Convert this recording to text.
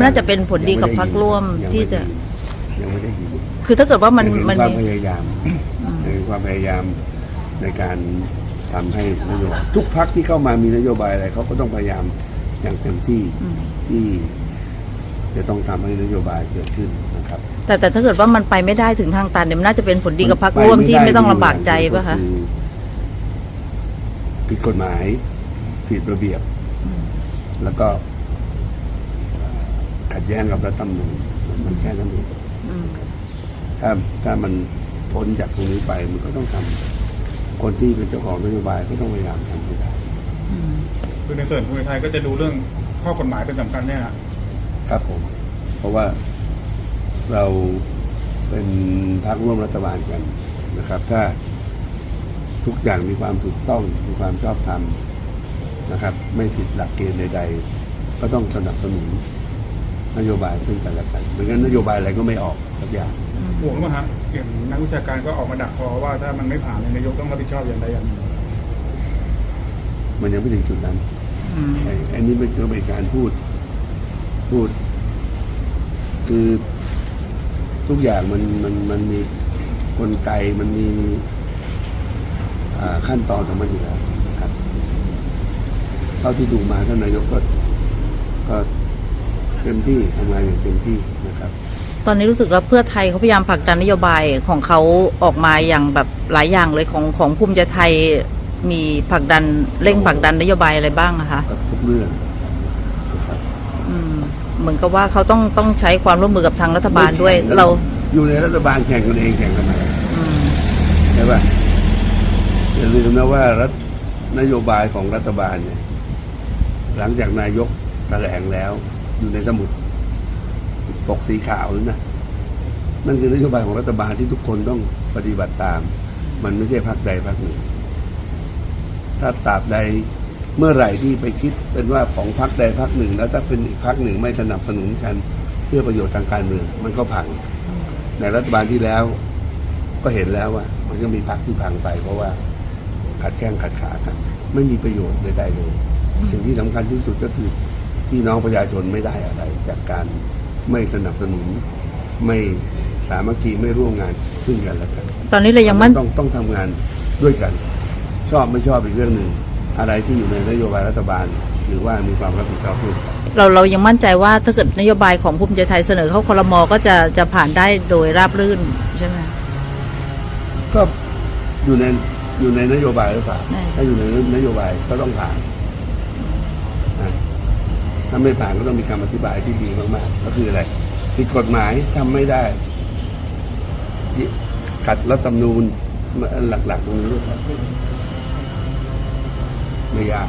น่าจะเป็นผลดีกับพรรคร่วมยังที่ไม่จะได้ยังไม่ได้ยินคือถ้าเกิดว่ามันยังเห็นมันความมีพยายามยังเห็นความพยายามในการทำให้นโยบายทุกพักที่เข้ามามีนโยบายอะไรเขาก็ต้องพยายามอย่างเต็มที่อืมที่จะต้องทำให้นโยบายเกิดขึ้นนะครับ แต่แต่ถ้าเกิดว่ามันไปไม่ได้ถึงทางตันเนี่ยมันน่าจะเป็นผลดีกับพรรคร่วมที่ไม่ต้องลำบากใจป่ะคะก็อผิดกฎหมาย ผิดระเบียบ แล้วก็ ขัดแย้งกับรัฐธรรมนูญมันแค่นั้นเองอืมถ้าถ้ามันพ้นจากตรงนี้ไปมันก็ต้องทำคนที่เป็นเจ้าของนโยบายก็ต้องพยายามทำให้ได้อืมคือในส่วนภูมิไทยก็จะดูเรื่องข้อกฎหมายเป็นสำคัญเนี่ยฮะครับผม เพราะว่าเราเป็นพรรคร่วมรัฐบาลกันนะครับ ถ้าทุกอย่างมีความถูกต้องมีความชอบธรรมนะครับ ไม่ผิดหลักเกณฑ์ใด ๆ ก็ต้องสนับสนุน นโยบายซึ่งกันและกันไม่งั้นนโยบายอะไรก็ไม่ออกสักอย่างห่วงว่าฮะอย่างนักวิชาการก็ออกมาดักคอว่าถ้ามันไม่ผ่านเนี่ยนายกต้องรับผิดชอบอย่างใดอย่างหนึ่งมันยังไม่ถึงจุดนั้นอืมไอ้ไอ้นี่มันก็เป็นการพูด พูด คือทุกอย่างมันมันมันมีกลไกมันมีอ่าขั้นตอนของมันอยู่แล้วนะครับเท่าที่ดูมาท่านนายกก็ก็ เต็มที่ทำงานอย่างเต็มที่นะครับตอนนี้รู้สึกว่าเพื่อไทยเขาพยายามผลักดันนโยบายของเขาออกมาอย่างแบบหลายอย่างเลยของของภูมิใจไทยมีผลักดันเร่งผลักดันนโยบายอะไรบ้างอะคะกับทุกเรื่องนะครับอืมเหมือนกับว่าเขาต้องต้องใช้ความร่วมมือกับทางรัฐบาลด้วยไม่แข่งกันเราอยู่ในรัฐบาลแข่งกันเองแข่งกันมาอืมใช่ป่ะอย่าลืมนะว่ารัฐนโยบายของรัฐบาลเนี่ย หลังจากนายกแถลงแล้ว อยู่ในสมุดปกสีขาวนั่นนะนั่นคือนโยบายของรัฐบาลที่ทุกคนต้องปฏิบัติตาม มันไม่ใช่พักใดพักหนึ่ง ถ้าตราบใดเมื่อไหร่ที่ไปคิดเป็นว่าของพักใดพักหนึ่ง แล้วถ้าเป็นอีกพักหนึ่งไม่สนับสนุนกันเพื่อประโยชน์ทางการเมืองมันก็พัง ในรัฐบาลที่แล้ว ก็เห็นแล้วว่า มันก็มีพักที่พังไป เพราะว่าขัดแข้งขัดขากัน ไม่มีประโยชน์ใดๆเลย สิ่งที่สำคัญที่สุดก็คือ พี่น้องประชาชนไม่ได้อะไร จากการไม่สนับสนุนไม่สามัคคีไม่ร่วมงานซึ่งกันและกันตอนนี้เรายังมั่นต้องต้องทำงานด้วยกัน ชอบไม่ชอบอีกเรื่องหนึ่งอะไรที่อยู่ในนโยบายรัฐบาลถือว่ามีความรับผิดชอบร่วมกันเราเรายังมั่นใจว่าถ้าเกิดนโยบายของภูมิใจไทยเสนอเข้าครมก็จะจะผ่านได้โดยราบรื่นใช่ไหมก็อยู่ในอยู่ในนโยบายหรือเปล่าใช่ถ้าอยู่ในนโยบายก็ต้องผ่านนะ ถ้าไม่ผ่านก็ต้องมีคำอธิบายที่ดีมากๆ ก็คืออะไรผิดกฎหมายทำไม่ได้ ขัดรัฐธรรมนูญหลักๆตรงนี้ครับไม่ยาก